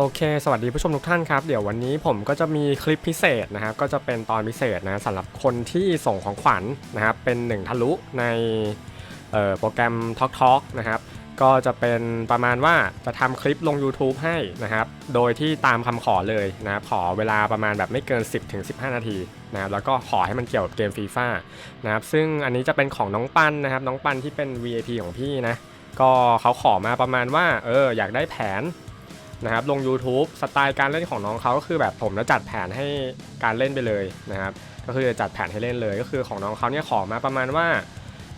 โอเค สวัสดีผู้ชมทุกท่านครับ เดี๋ยววันนี้ผมก็จะมีคลิปพิเศษนะครับ ก็จะเป็นตอนพิเศษนะสำหรับคนที่ส่งของขวัญนะครับ เป็นหนึ่งทะลุในโปรแกรม Talk Talk นะครับ ก็จะเป็นประมาณว่าจะทำคลิปลง YouTube ให้นะครับ โดยที่ตามคำขอเลยนะครับ ขอเวลาประมาณแบบไม่เกิน 10-15 นาทีนะครับ แล้วก็ขอให้มันเกี่ยวกับเกมฟีฟ่านะครับ ซึ่งอันนี้จะเป็นของน้องปันนะครับ น้องปันที่เป็น VIP ของพี่นะ ก็เขาขอมาประมาณว่า เออ อยากได้แผน นะครับลง YouTube สไตล์การเล่นของน้องเขาก็คือแบบผมจะจัดแผนให้การเล่นไปเลยนะครับก็คือจะจัดแผนให้เล่นเลย ก็คือของน้องเขาเนี่ยขอมาประมาณว่า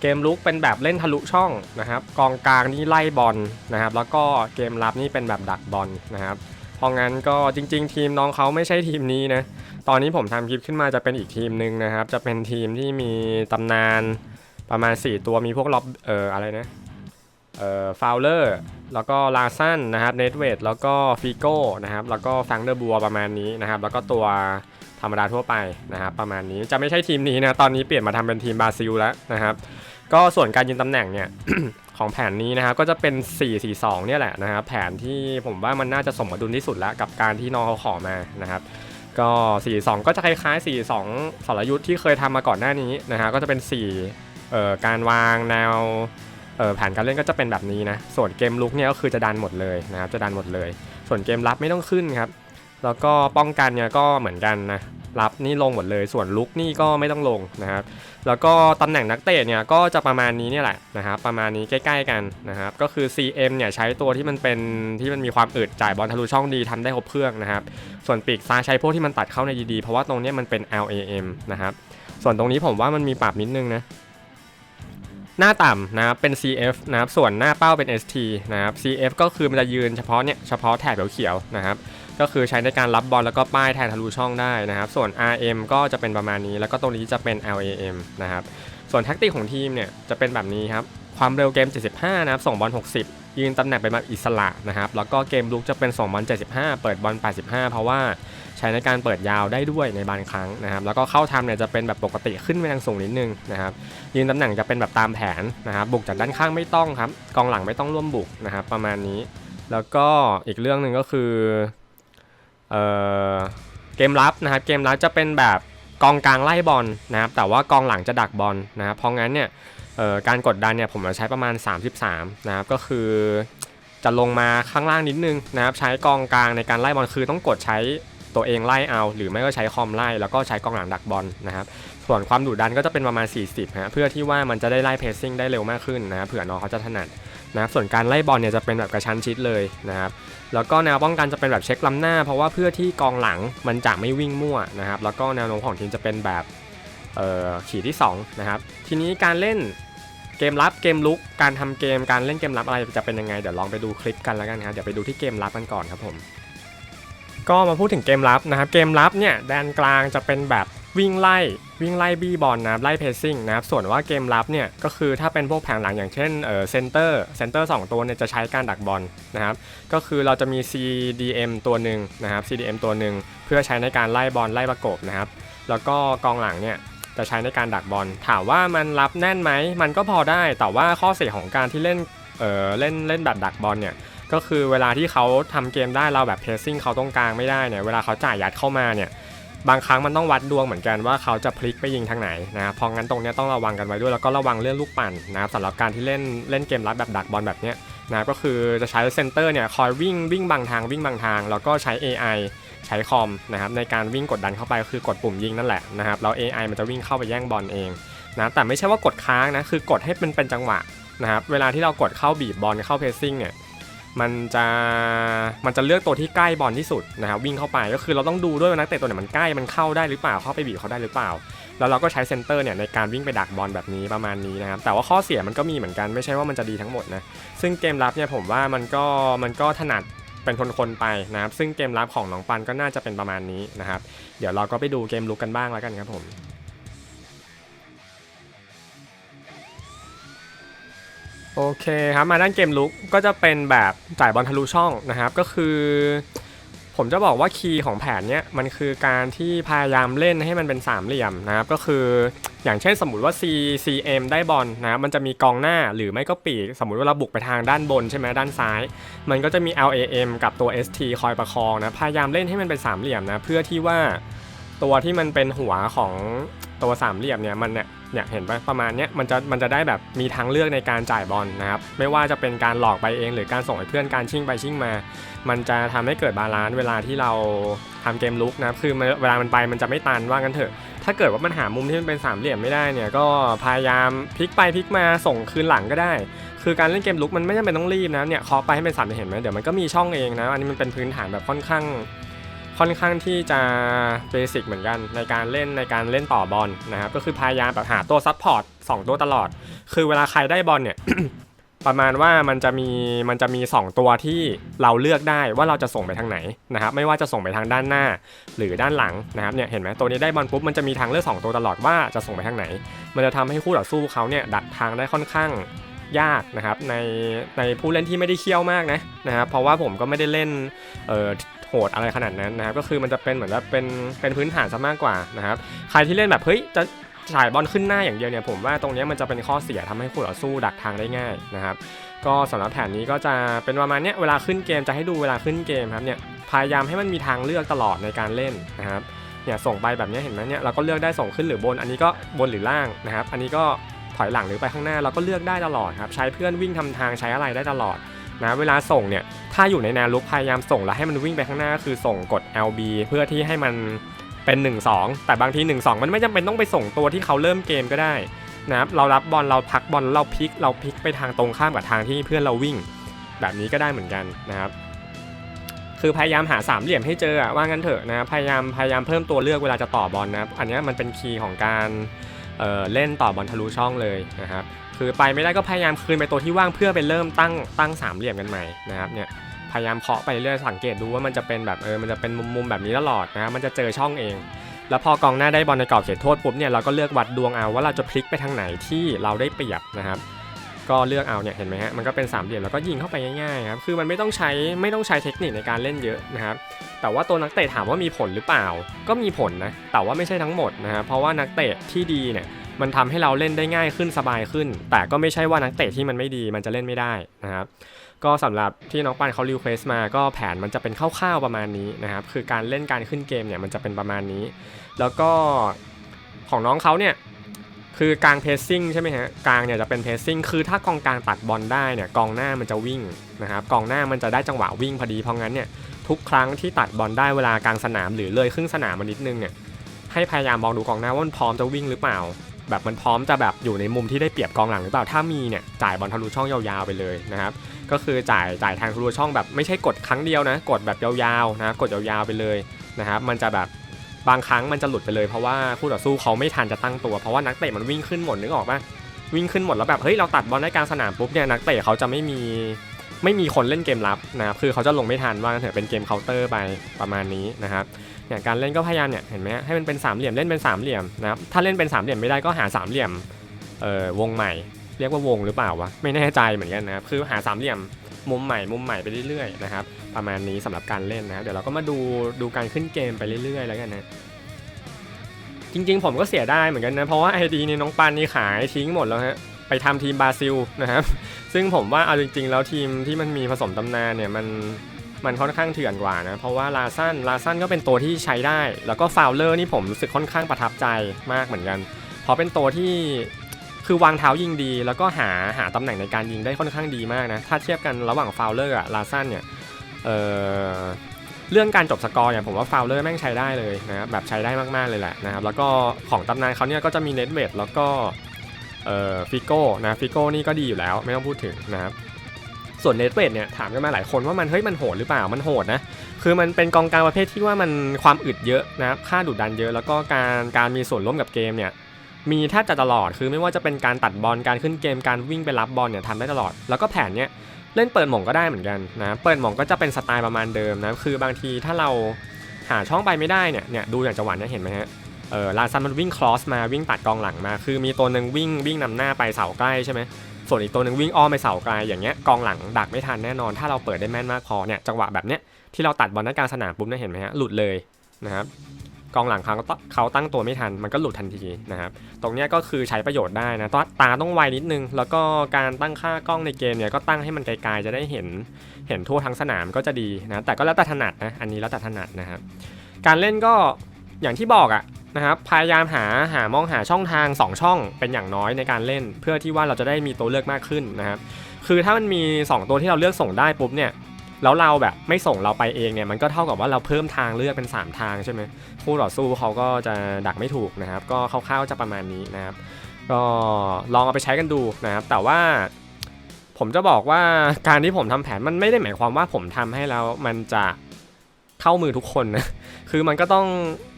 เกมลุกเป็นแบบเล่นทะลุช่องนะครับกองกลางนี่ไล่บอลนะครับแล้วก็เกมรับนี่เป็นแบบดักบอลนะครับเพราะงั้นก็จริง ๆ ทีมน้องเขาไม่ใช่ทีมนี้นะตอนนี้ผมทำคลิปขึ้นมาจะเป็นอีกทีมหนึ่งนะครับจะเป็นทีมที่มีตำนานประมาณ 4 ตัวมีพวกล็อบเอ่ออะไรนะ เอ่อฟาวเลอร์แล้วก็ลาซันนะครับเนทเวดแล้วก็ฟิโก้นะครับแล้วก็ฟังเดอร์บัวประมาณนี้นะครับแล้วก็ตัวธรรมดาทั่วไปนะครับประมาณนี้จะไม่ใช่ทีมนี้นะตอนนี้เปลี่ยนมาทำเป็นทีมบราซิลแล้วนะครับก็ส่วนการยืนตำแหน่งเนี่ยของแผนนี้นะครับก็จะเป็น 4-4-2 เนี่ยแหละนะครับแผนที่ผมว่ามันน่าจะสมดุลที่สุดแล้วกับการที่น้องเขาขอมานะครับก็ 4-2 ก็จะคล้ายๆ 4-2 สรยุทธ์ที่เคยทำมาก่อนหน้านี้นะฮะก็จะเป็น4เอ่อการวางแนว เออแผนการเล่นก็จะเป็นแบบนี้นะ ส่วนเกมลุกเนี่ยก็คือจะดันหมดเลยนะครับจะดันหมดเลย ส่วนเกมรับไม่ต้องขึ้นครับ แล้วก็ป้องกันเนี่ยก็เหมือนกันนะรับนี่ลงหมดเลย ส่วนลุกนี่ก็ไม่ต้องลงนะครับ แล้วก็ตำแหน่งนักเตะเนี่ยก็จะประมาณนี้เนี่ยแหละนะครับ ประมาณนี้ใกล้ ๆ กันนะครับ ก็คือ CM เนี่ยใช้ตัวที่มันเป็นที่มันมีความอึดจ่ายบอลทะลุช่องดีทำได้ครบเครื่องนะครับ ส่วนปีกซ้ายใช้พวกที่มันตัดเข้าในดีๆ เพราะว่าตรงเนี้ยมันเป็น LAM นะครับ ส่วนตรงนี้ผมว่ามันมีปรับนิดนึงนะ หน้าต่ำนะครับเป็น CF นะครับส่วนหน้าเป้าเป็น ST นะครับ CF ก็คือมันจะยืนเฉพาะเนี่ยเฉพาะแถบเขียวๆนะครับก็คือใช้ในการรับบอลแล้วก็ป้ายแทนทะลุช่องได้นะครับ ส่วน RM ก็จะเป็นประมาณนี้ แล้วก็ตรงนี้จะเป็น LAM นะครับส่วนแท็กติกของทีมเนี่ยจะเป็นแบบนี้ครับความเร็วเกม 75 นะครับส่งบอล 60 ยืนตำแหน่งเป็นแบบอิสระนะครับแล้วก็เกมลุกจะเป็นส่งบอล 75 เปิดบอล 85 เพราะว่า ใช้ในการเปิดยาวได้ด้วยในบางครั้งนะครับ แล้วก็เข้าทำเนี่ยจะเป็นแบบปกติขึ้นไปทางสูงนิดนึงนะครับยืนตำแหน่งจะเป็นแบบตามแผนนะครับ บุกจากด้านข้างไม่ต้องครับกองหลังไม่ต้องร่วมบุกนะครับ ประมาณนี้ แล้วก็อีกเรื่องหนึ่งก็คือเออเกมรับนะครับ เกมรับจะเป็นแบบกองกลางไล่บอลนะครับ แต่ว่ากองหลังจะดักบอลนะครับ เพราะงั้นเนี่ยการกดดันเนี่ยผมจะใช้ประมาณ 33 นะครับ ก็คือจะลงมาข้างล่างนิดนึงนะครับ ใช้กองกลางในการไล่บอลคือต้องกดใช้ ตัวเองไล่เอา หรือไม่ก็ใช้คอมไล่แล้วก็ใช้กองหลังดักบอลนะครับส่วนความดุดันก็จะเป็นประมาณ 40ฮะเพื่อที่ว่ามันจะได้ไล่เพสซิ่งได้เร็วมากขึ้นนะเผื่อน้องเขาจะถนัดนะครับส่วนการไล่บอลเนี่ยจะเป็นแบบกระชั้นชิดเลยนะครับแล้วก็แนวป้องกันจะเป็นแบบเช็คล้ำหน้า เพราะว่าเพื่อที่กองหลังมันจะไม่วิ่งมั่วนะครับแล้วก็แนวโน้มของทีมจะเป็นแบบขีดที่2นะครับทีนี้การเล่นเกมรับเกมลุกการทำเกมการเล่นเกมรับอะไรจะเป็นยังไงเดี๋ยวลองไปดูคลิปกันแล้วกันครับเดี๋ยวไปดูที่เกมรับกันก่อนครับผม ก็มาพูดถึงเกมรับนะครับ เกมรับเนี่ยแดนกลางจะเป็นแบบวิ่งไล่วิ่งไล่บี้บอลนะครับไล่เพสซิ่งนะครับส่วนว่าเกมรับเนี่ยก็คือถ้าเป็นพวกแผงหลังอย่างเช่นเออเซนเตอร์เซนเตอร์สองตัวเนี่ยจะใช้การดักบอลนะครับก็คือเราจะมี CDM ตัวหนึ่งนะครับ CDM ตัวหนึ่งเพื่อใช้ในการไล่บอลไล่ประกบนะครับแล้วก็กองหลังเนี่ยจะใช้ในการดักบอลถามว่ามันรับแน่นไหมมันก็พอได้แต่ว่าข้อเสียของการที่เล่นเออเล่นเล่นแบบดักบอลเนี่ย ก็คือเวลาที่เขาทำเกมได้เราแบบเพ c ซิ่งเขาตรงกลางไม่ได้เนี่ยเวลาเขาจ่ายยัดเข้ามาเนี่ยบางครั้งมันต้องวัดดวงเหมือนกันว่าเขาจะพลิกไปยิงทางไหนนะครับเพราะงั้นตรงนี้ต้องระวังกันไว้ด้วยแล้วก็ระวังเรื่องลูกปั่นนะครับสำหรับการที่เล่นเล่นเกมรับแบบดักบอลแบบเนี้ยนะก็คือจะใช้เซนเตอร์เนี่ยคอยวิ่งวิ่งบางทางวิ่งบางทาง แล้วก็ใช้ AI ใช้คอมนะครับในการวิ่งกดดันเข้าไปก็คือกดปุ่มยิงนั่นแหละนะครับแล้ว AI มันจะวิ่งเข้าไปแย่งบอลเองนะแต่ไม่ใช่ว่ากดค้างนะคือกดให้เป็นเป็นจังหวะนะครับเวลาที่เรากดเข้าบีบบอลเข้าเพสซิ่งเนี่ย มันจะมันจะเลือกตัวที่ใกล้บอลที่สุดนะครับวิ่งเข้าไปก็คือเราต้องดูด้วยว่านักเตะตัวไหนมันใกล้มันเข้าได้หรือเปล่าเข้าไปบีบเขาได้หรือเปล่า แล้วเราก็ใช้เซนเตอร์เนี่ยในการวิ่งไปดักบอลแบบนี้ประมาณนี้นะครับแต่ว่าข้อเสียมันก็มีเหมือนกันไม่ใช่ว่ามันจะดีทั้งหมดนะซึ่งเกมรับเนี่ยผมว่ามันก็มันก็ถนัดเป็นคนๆไปนะครับซึ่งเกมรับของน้องปันก็น่าจะเป็นประมาณนี้นะครับเดี๋ยวเราก็ไปดูเกมลุกกันบ้างแล้วกันครับผม โอเคครับมาด้านเกมลุกก็จะเป็นแบบจ่ายบอลทะลุช่องนะครับ ก็คือ ผมจะบอกว่าคีย์ของแผนเนี้ยมันคือการที่พยายามเล่นให้มันเป็นสามเหลี่ยมนะครับ ก็คืออย่างเช่นสมมติว่า C CM ได้บอลนะมันจะมีกองหน้าหรือไม่ก็ปีก สมมุติว่าเราบุกไปทางด้านบนใช่ไหมด้านซ้าย มันก็จะมี LAM กับตัว ST คอยประคองนะพยายามเล่นให้มันเป็นสามเหลี่ยมนะเพื่อที่ว่าตัวที่มันเป็นหัวของ ตัวสามเหลี่ยมเนี่ยมันเนี่ยเนี่ยเห็นปะประมาณเนี้ยมันจะมันจะได้แบบมีทางเลือกในการจ่ายบอลนะครับไม่ว่าจะเป็นการหลอกไปเอง หรือการส่งให้เพื่อนการชิ่งไปชิ่งมา มันจะทำให้เกิดบาลานซ์เวลาที่เราทำเกมลุกนะครับคือเวลามันไปมันจะไม่ตันว่ากันเถอะ ถ้าเกิดว่ามันหามุมที่มันเป็นสามเหลี่ยมไม่ได้เนี่ยก็พยายามพลิกไปพลิกมาส่งคืนหลังก็ได้ คือการเล่นเกมลุกมันไม่จำเป็นต้องรีบนะเนี่ยเคาะไปให้เป็นสามเหลี่ยมเห็นไหมเดี๋ยวมันก็มีช่องเองนะอันนี้มันเป็นพื้นฐานแบบค่อนข้าง ค่อนข้างที่จะเบสิกเหมือนกันในการเล่นในการเล่นต่อบอลนะครับก็คือพยายามแบบหาตัวซับพอร์ตสองตัวตลอด คือเวลาใครได้บอลเนี่ยประมาณว่ามันจะมีมันจะมี 2 ตัวที่เราเลือกได้ว่าเราจะส่งไปทางไหนนะครับไม่ว่าจะส่งไปทางด้านหน้าหรือด้านหลังนะครับเนี่ยเห็นไหมตัวนี้ได้บอลปุ๊บมันจะมีทางเลือก 2 ตัวตลอดว่าจะส่งไปทางไหน มันจะทำให้คู่ต่อสู้เขาเนี่ยดัดทางได้ค่อนข้างยากนะครับในในผู้เล่นที่ไม่ได้เคี่ยวมากนะนะครับเพราะว่าผมก็ไม่ได้เล่นเอ่อ โหดอะไรขนาดนั้นนะครับก็คือมันจะเป็นเหมือนว่าเป็นเป็นพื้นฐานซะมากกว่านะครับใครที่เล่นแบบเฮ้ยจะฉายบอลขึ้นหน้าอย่างเดียวเนี่ยผมว่าตรงนี้มันจะเป็นข้อเสียทำให้คู่ต่อสู้ดักทางได้ง่ายนะครับก็สำหรับแผนนี้ก็จะเป็นประมาณเนี้ยเวลาขึ้นเกมจะให้ดูเวลาขึ้นเกมครับเนี่ยพยายามให้มันมีทางเลือกตลอดในการเล่นนะครับเนี่ยส่งไปแบบนี้เห็นไหมเนี่ยเราก็เลือกได้ส่งขึ้นหรือบน อันนี้ก็บนหรือล่างนะครับ อันนี้ก็ถอยหลังหรือไปข้างหน้าเราก็เลือกได้ตลอดครับใช้เพื่อนวิ่งทำทางใช้อะไรได้ตลอด นะเวลาส่งเนี่ยถ้าอยู่ในแนวลุกพยายามส่งแล้วให้มันวิ่งไปข้างหน้าคือส่งกด LB เพื่อที่ให้มันเป็น 1-2 แต่บางที 1-2 มันไม่จำเป็นต้องไปส่งตัวที่เขาเริ่มเกมก็ได้นะครับเรารับบอลเราพักบอลเราพลิกเราพลิกไปทางตรงข้ามกับทางที่เพื่อนเราวิ่ง แบบนี้ก็ได้เหมือนกันนะครับคือพยายามหาสามเหลี่ยมให้เจอว่างั้นเถอะนะพยายามพยายามเพิ่มตัวเลือกเวลาจะต่อบอลนะอันนี้มันเป็นคีย์ของการเเล่นต่อบอลทะลุช่องเลยนะครับ คือไปไม่ได้ก็พยายามคืนไปตัวที่ว่างเพื่อไปเริ่มตั้งตั้งสามเหลี่ยมกันใหม่นะครับเนี่ยพยายามเคาะไปเรื่อยสังเกตดูว่ามันจะเป็นแบบเออมันจะเป็นมุมๆแบบนี้ตลอดนะมันจะเจอช่องเอง แล้วพอกองหน้าได้บอลในกรอบเขตโทษปุ๊บเนี่ยเราก็เลือกวัดดวงเอาว่าเราจะพลิกไปทางไหนที่เราได้เปรียบนะครับก็เลือกเอาเนี่ยเห็นไหมฮะมันก็เป็นสามเหลี่ยมแล้วก็ยิงเข้าไปง่ายๆครับคือมันไม่ต้องใช้ไม่ต้องใช้เทคนิคในการเล่นเยอะนะครับแต่ว่าตัวนักเตะถามว่ามีผลหรือเปล่า ก็มีผลนะแต่ว่าไม่ใช่ทั้งหมดนะครับเพราะว่านักเตะที่ดีเนี่ย มันทำให้เราเล่นได้ง่ายขึ้นสบายขึ้น แต่ก็ไม่ใช่ว่านักเตะที่มันไม่ดีมันจะเล่นไม่ได้นะครับก็สำหรับที่น้องปันเขารีเควสมาก็แผนมันจะเป็นคร่าวๆประมาณนี้นะครับคือการเล่นการขึ้นเกมเนี่ยมันจะเป็นประมาณนี้ แล้วก็ของน้องเขาเนี่ยคือกลางเพสซิ่งใช่ไหมฮะกลางเนี่ยจะเป็นเพสซิ่งคือถ้ากองกลางตัดบอลได้เนี่ยกองหน้ามันจะวิ่งนะครับกองหน้ามันจะได้จังหวะวิ่งพอดีเพราะงั้นเนี่ยทุกครั้งที่ตัดบอลได้เวลากลางสนามหรือเลยครึ่งสนามมานิดนึงเนี่ยให้พยายามมองดูกองหน้าว่ามันพร้อมจะวิ่งหรือเปล่า แบบมันพร้อมจะแบบอยู่ในมุมที่ได้เปรียบกองหลังหรือเปล่าถ้ามีเนี่ยจ่ายบอลทะลุช่องยาวๆไปเลยนะครับก็คือจ่ายจ่ายทางทะลุช่องแบบไม่ใช่กดครั้งเดียวนะกดแบบยาวๆนะกดยาวๆไปเลยนะครับมันจะแบบบางครั้งมันจะหลุดไปเลยเพราะว่าคู่ต่อสู้เขาไม่ทันจะตั้งตัว เพราะว่านักเตะมันวิ่งขึ้นหมดนึกออกปะวิ่งขึ้นหมดแล้วแบบเฮ้ยเราตัดบอลได้กลางสนามปุ๊บเนี่ยนักเตะเขาจะไม่มีไม่มีคนเล่นเกมรับนะครับคือเขาจะลงไม่ทันว่าเถอะเป็นเกมเคาน์เตอร์ไปประมาณนี้นะครับ อย่างการเล่นก็พยายามเนี่ยเห็นไหมให้มันเป็นสามเหลี่ยมเล่นเป็นสามเหลี่ยมนะครับถ้าเล่นเป็นสามเหลี่ยมไม่ได้ก็หาสามเหลี่ยมเอ่อวงใหม่ เรียกว่าวงหรือเปล่าวะไม่แน่ใจเหมือนกันนะครับคือหาสามเหลี่ยมมุมใหม่มุมใหม่ไปเรื่อยๆนะครับประมาณนี้สำหรับการเล่นนะเดี๋ยวเราก็มาดูดูการขึ้นเกมไปเรื่อยๆ แล้วกันนะจริงๆ ผมก็เสียได้เหมือนกันนะเพราะว่าไอดีนี่น้องปันนี่ขายทิ้งหมดแล้วฮะไปทำทีมบราซิลนะครับซึ่งผมว่าเอาจริงๆ แล้วทีมที่มันมีผสมตำนานเนี่ยมัน มันค่อนข้างเถื่อนกว่านะ เพราะว่าลาซันลาซันก็เป็นตัวที่ใช้ได้ แล้วก็ฟาวเลอร์นี่ผมรู้สึกค่อนข้างประทับใจมากเหมือนกัน เพราะเป็นตัวที่คือวางเท้ายิงดี แล้วก็หาหาตำแหน่งในการยิงได้ค่อนข้างดีมากนะ ถ้าเทียบกันระหว่างฟาวเลอร์อะลาซันเนี่ยเออเรื่องการจบสกอร์เนี่ยผมว่าฟาวเลอร์แม่งใช้ได้เลยนะครับแบบใช้ได้มากๆเลยแหละนะครับแล้วก็ของตำนานเขาเนี่ยก็จะมีเน็ตเวทแล้วก็เอ่อฟิโก้นะฟิโก้นี่ก็ดีอยู่แล้วไม่ต้องพูดถึงนะครับ ส่วนเน็ตเวทเนี่ยถามกันมาหลายคนว่ามันเฮ้ยมันโหดหรือเปล่ามันโหดนะคือมันเป็นกองกลางประเภทที่ว่ามันความอึดเยอะนะครับค่าดุดันเยอะ แล้วก็การการมีส่วนร่วมกับเกมเนี่ยมีแทบจะตลอดคือไม่ว่าจะเป็นการตัดบอลการขึ้นเกมการวิ่งไปรับบอลเนี่ยทำได้ตลอด แล้วก็แผนเนี้ยเล่นเปิดหม่งก็ได้เหมือนกันนะเปิดหม่งก็จะเป็นสไตล์ประมาณเดิมนะคือบางทีถ้าเราหาช่องไปไม่ได้เนี่ยเนี่ยดูอย่างจังหวะเนี้ยเห็นไหมฮะเออลาซันมันวิ่งคลอสมาวิ่งตัดกองหลังมา คือมีตัวหนึ่งวิ่งวิ่งนำหน้าไปเสาใกล้ใช่ไหม ส่วนอีกตัวหนึ่งวิ่งอ้อมไปเสาไกลอย่างเงี้ยกองหลังดักไม่ทันแน่นอน ถ้าเราเปิดได้แม่นมากพอเนี่ยจังหวะแบบเนี้ยที่เราตัดบอลด้ากลางสนามปุ๊บเนี่ยเห็นไหมฮะหลุดเลยนะครับกองหลังเขาเขาตั้งตัวไม่ทันมันก็หลุดทันทีนะครับตรงเนี้ยก็คือใช้ประโยชน์ได้นะตตาต้องไวนิดนึง แล้วก็การตั้งค่ากล้องในเกมเนี่ยก็ตั้งให้มันไกลๆจะได้เห็นเห็นทั่วทั้งสนามก็จะดีนะแต่ก็แล้วแต่ถนัดนะอันนี้แล้วแต่ถนัดนะครับการเล่นก็อย่างที่บอกอะ นะครับพยายามหาหามองหาช่องทาง 2 ช่องเป็นอย่างน้อยในการเล่น เพื่อที่ว่าเราจะได้มีตัวเลือกมากขึ้นนะครับคือถ้ามันมี 2 ตัวที่เราเลือกส่งได้ปุ๊บเนี่ยแล้วเราแบบไม่ส่งเราไปเองเนี่ยมันก็เท่ากับว่าเราเพิ่มทางเลือกเป็น 3 ทางใช่ไหมคู่ต่อสู้เขาก็จะดักไม่ถูกนะครับ ก็คร่าวๆจะประมาณนี้นะครับ ก็ลองเอาไปใช้กันดูนะครับ แต่ว่าผมจะบอกว่าการที่ผมทำแผนมันไม่ได้หมายความว่าผมทำให้แล้วมันจะ เข้ามือทุกคนนะ คือมันก็ต้อง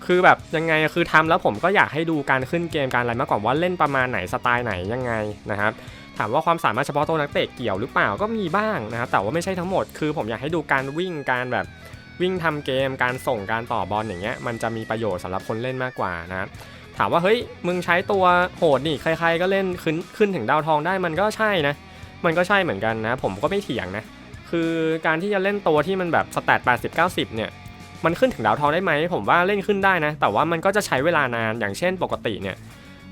คือแบบยังไง คือทำแล้วผมก็อยากให้ดูการขึ้นเกมการอะไรมากกว่าว่าเล่นประมาณไหนสไตล์ไหนยังไงนะครับ ถามว่าความสามารถเฉพาะตัวนักเตะเกี่ยวหรือเปล่าก็มีบ้างนะครับ แต่ว่าไม่ใช่ทั้งหมด คือผมอยากให้ดูการวิ่งการแบบวิ่งทำเกม การส่งการต่อบอลอย่างเงี้ย มันจะมีประโยชน์สำหรับคนเล่นมากกว่านะครับถามว่าเฮ้ยมึงใช้ตัวโหดนี่ใครๆก็เล่นขึ้นขึ้นถึงดาวทองได้มันก็ใช่นะ มันก็ใช่เหมือนกันนะ ผมก็ไม่เถียงนะ คือการที่จะเล่นตัวที่มันแบบสแตท80 90 เนี่ย มันขึ้นถึงดาวทองได้ไหม ผมว่าเล่นขึ้นได้นะ แต่ว่ามันก็จะใช้เวลานานอย่างเช่นปกติเนี่ย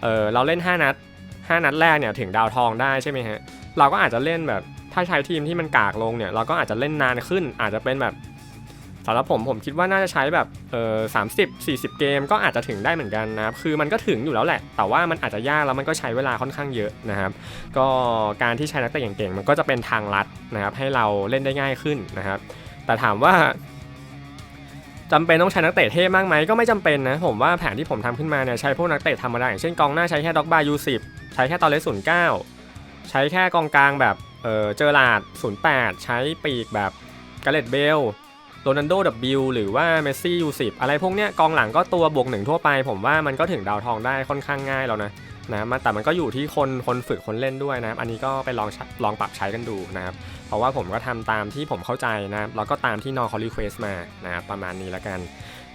เออเราเล่น 5 นัด 5 นัดแรกเนี่ยถึงดาวทองได้ใช่ไหมฮะเราก็อาจจะเล่นแบบถ้าใช้ทีมที่มันกากลงเนี่ยเราก็อาจจะเล่นนานขึ้นอาจจะเป็นแบบ สำหรับผมผมคิดว่าน่าจะใช้แบบเออสามสิบสี่สิบเกมก็อาจจะถึงได้เหมือนกันนะครับคือมันก็ถึงอยู่แล้วแหละ แต่ว่ามันอาจจะยากแล้วมันก็ใช้เวลาค่อนข้างเยอะนะครับก็การที่ใช้นักเตะเก่งๆมันก็จะเป็นทางลัดนะครับให้เราเล่นได้ง่ายขึ้นนะครับ แต่ถามว่าจำเป็นต้องใช้นักเตะเท่มากไหมก็ไม่จำเป็นนะผมว่าแผนที่ผมทำขึ้นมาเนี่ยใช้พวกนักเตะธรรมดาอย่างเช่นกองหน้าใช้แค่ด็อกบายูสิบใช้แค่ตอเลสศูนย์เก้าใช้แค่กองกลางแบบเออเจอร์ลาดศูนย์แปดใช้ปีกแบบกาเลตเบล โรนัลโดดับบิลหรือว่าเมสซี่ยูสิบอะไรพวกเนี้ยกองหลังก็ตัวบวกหนึ่งทั่วไป ผมว่ามันก็ถึงดาวทองได้ค่อนข้างง่ายแล้วนะนะมันแต่มันก็อยู่ที่คนคนฝึกคนเล่นด้วยนะครับอันนี้ก็ไปลองลองปรับใช้กันดูนะครับเพราะว่าผมก็ทำตามที่ผมเข้าใจนะครับแล้วก็ตามที่นอเขารีเควสมานะครับประมาณนี้แล้วกัน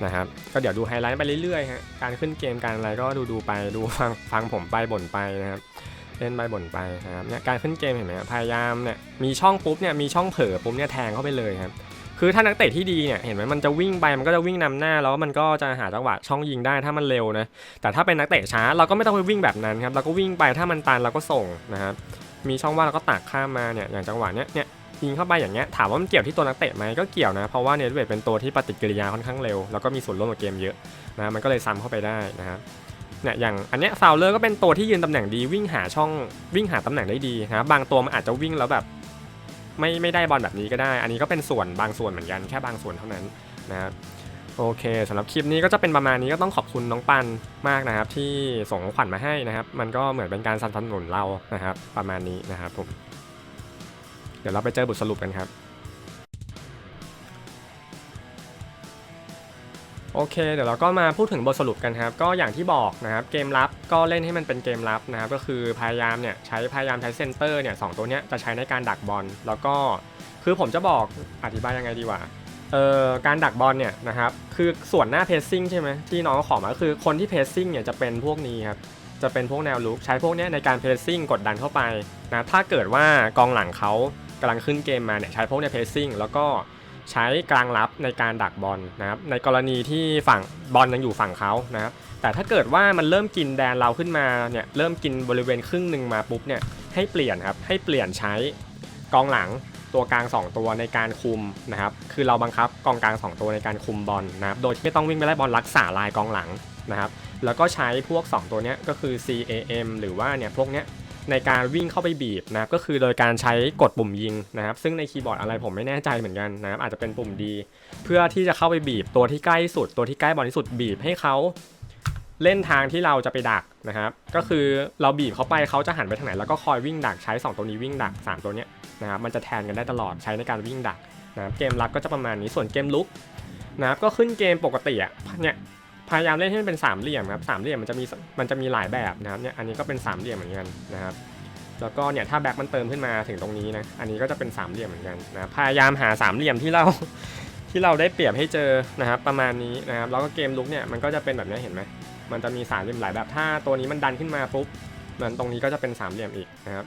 นะครับก็เดี๋ยวดูไฮไลท์ไปเรื่อยๆฮะการขึ้นเกมการอะไรก็ดูดูไปดูฟังฟังผมไปบ่นไปนะครับเล่นไปบ่นไปนะครับเนี่ยการขึ้นเกมเห็นไหมพยายามเนี่ยมีช่องปุ๊บเนี่ยมีช่องเผลอปุ๊บเนี่ยแทงเข้าไปเลยครับ คือถ้านักเตะที่ดีเนี่ยเห็นไหมมันจะวิ่งไปมันก็จะวิ่งนำหน้าแล้วมันก็จะหาจังหวะช่องยิงได้ถ้ามันเร็วนะแต่ถ้าเป็นนักเตะช้าเราก็ไม่ต้องไปวิ่งแบบนั้นครับเราก็วิ่งไปถ้ามันตันเราก็ส่งนะครับมีช่องว่างเราก็ตักข้ามมาเนี่ยอย่างจังหวะเนี้ยเนี่ยยิงเข้าไปอย่างเงี้ยถามว่ามันเกี่ยวที่ตัวนักเตะไหมก็เกี่ยวนะเพราะว่าเนตเวทเป็นตัวที่ปฏิกิริยาค่อนข้างเร็วแล้วก็มีส่วนร่วมกับเกมเยอะนะมันก็เลยซ้ำเข้าไปได้นะครับเนี่ยอย่างอันเนี้ยฟาวเลอร์ก็เป็นตัวที่ยืนตำแหน่งดีวิ่งหาช่องวิ่งหาตำแหน่งได้ดีนะบางตัวมันอาจจะวิ่งแล้วแบบ ไม่ไม่ได้บอลแบบนี้ก็ได้ อันนี้ก็เป็นส่วนบางส่วนเหมือนกันแค่บางส่วนเท่านั้นนะครับโอเคสำหรับคลิปนี้ก็จะเป็นประมาณนี้ก็ต้องขอบคุณน้องปันมากนะครับ ที่ส่งของขวัญมาให้นะครับ มันก็เหมือนเป็นการสนับสนุนเรานะครับ ประมาณนี้นะครับผมเดี๋ยวเราไปเจอบทสรุปกันครับ โอเค เดี๋ยวเราก็มาพูดถึงบทสรุปกันครับ ก็อย่างที่บอกนะครับ เกมรับก็เล่นให้มันเป็นเกมรับนะครับ ก็คือพยายามเนี่ยใช้พยายามใช้เซนเตอร์เนี่ยสองตัวเนี้ยจะใช้ในการดักบอล แล้วก็คือผมจะบอกอธิบายยังไงดีวะเอ่อการดักบอลเนี่ยนะครับ คือส่วนหน้าเพ c ซิ่งใช่ไหมที่น้องขอมาก็คือคนที่เพ c ซิ่งเนี่ยจะเป็นพวกนี้ครับ จะเป็นพวกแนวลุกใช้พวกเนี้ยในการเพ c ซิ่งกดดันเข้าไปนะ ถ้าเกิดว่ากองหลังเขากำลังขึ้นเกมมาเนี่ยใช้พวกเนี้ยเพ c ซิ่งแล้วก็ ใช้กลางรับในการดักบอลนะครับในกรณีที่ฝั่งบอลยังอยู่ฝั่งเขานะครับแต่ถ้าเกิดว่ามันเริ่มกินแดนเราขึ้นมาเนี่ยเริ่มกินบริเวณครึ่งหนึ่งมาปุ๊บเนี่ยให้เปลี่ยนครับให้เปลี่ยนใช้กองหลังตัวกลาง 2 ตัวในการคุมนะครับคือเราบังคับกองกลาง 2 ตัวในการคุมบอลนะครับโดยที่ไม่ต้องวิ่งไปไล่บอลรักษาลายกองหลังนะครับแล้วก็ใช้พวก 2 ตัวเนี้ยก็คือ CAM หรือว่าเนี่ยพวกเนี้ย ในการวิ่งเข้าไปบีบนะครับก็คือโดยการใช้กดปุ่มยิงนะครับ ซึ่งในคีย์บอร์ดอะไรผมไม่แน่ใจเหมือนกันนะครับอาจจะเป็นปุ่มดี เพื่อที่จะเข้าไปบีบตัวที่ใกล้สุด ตัวที่ใกล้บอลที่สุดบีบให้เขาเล่นทางที่เราจะไปดักนะครับ ก็คือเราบีบเขาไปเขาจะหันไปทางไหนแล้วก็คอยวิ่งดักใช้ 2 ตัวนี้วิ่งดัก 3 ตัวเนี้ยนะครับมันจะแทนกันได้ตลอดใช้ในการวิ่งดักนะครับเกมรับก็จะประมาณนี้ส่วนเกมลุกนะครับก็ขึ้นเกมปกติอะเนี่ย พยายามเล่นให้มันเป็นสามเหลี่ยมครับสามเหลี่ยมมันจะมีมันจะมีหลายแบบนะครับเนี่ยอันนี้ก็เป็นสามเหลี่ยมเหมือนกันนะครับแล้วก็เนี่ยถ้าแบ็คมันเติมขึ้นมาถึงตรงนี้นะอันนี้ก็จะเป็นสามเหลี่ยมเหมือนกันนะพยายามหาสามเหลี่ยมที่เราที่เราได้เปรียบให้เจอนะครับประมาณนี้นะครับแล้วก็เกมลุกเนี่ยมันก็จะเป็นแบบนี้เห็นไหมมันจะมีสามเหลี่ยมหลายแบบถ้าตัวนี้มันดันขึ้นมาปุ๊บมันตรงนี้ก็จะเป็นสามเหลี่ยมอีกนะครับ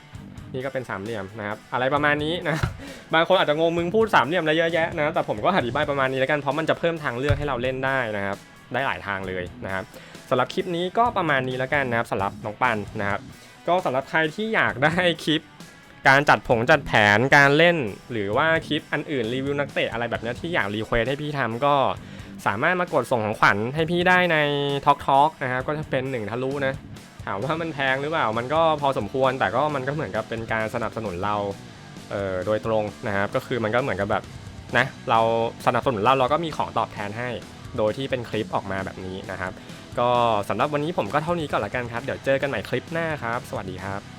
นี่ก็เป็นสามเหลี่ยมนะครับอะไรประมาณนี้นะบางคนอาจจะงงมึงพูดสามเหลี่ยมอะไรเยอะแยะนะแต่ผมก็อธิบายประมาณนี้แล้วกันเพราะมันจะเพิ่มทางเลือกให้เราเล่นได้นะครับ ได้หลายทางเลยนะครับสำหรับคลิปนี้ก็ประมาณนี้แล้วกันนะครับสำหรับน้องปันนะครับ ก็สำหรับใครที่อยากได้คลิป การจัดผงจัดแผนการเล่น หรือว่าคลิปอันอื่นรีวิวนักเตะอะไรแบบนี้ที่อยากรีเควสให้พี่ทำก็สามารถมากดส่งของขวัญให้พี่ได้ใน Talk Talk นะครับก็จะเป็นหนึ่งทะลุนะถามว่ามันแพงหรือเปล่า มันก็พอสมควร แต่ก็มันก็เหมือนกับเป็นการสนับสนุนเราเอ่อโดยตรงนะครับ ก็คือมันก็เหมือนกับแบบนะ เราสนับสนุนเราเราก็มีของตอบแทนให้ โดยที่เป็นคลิปออกมาแบบนี้นะครับ ก็สำหรับวันนี้ผมก็เท่านี้ก่อนละกันครับ เดี๋ยวเจอกันใหม่คลิปหน้าครับ สวัสดีครับ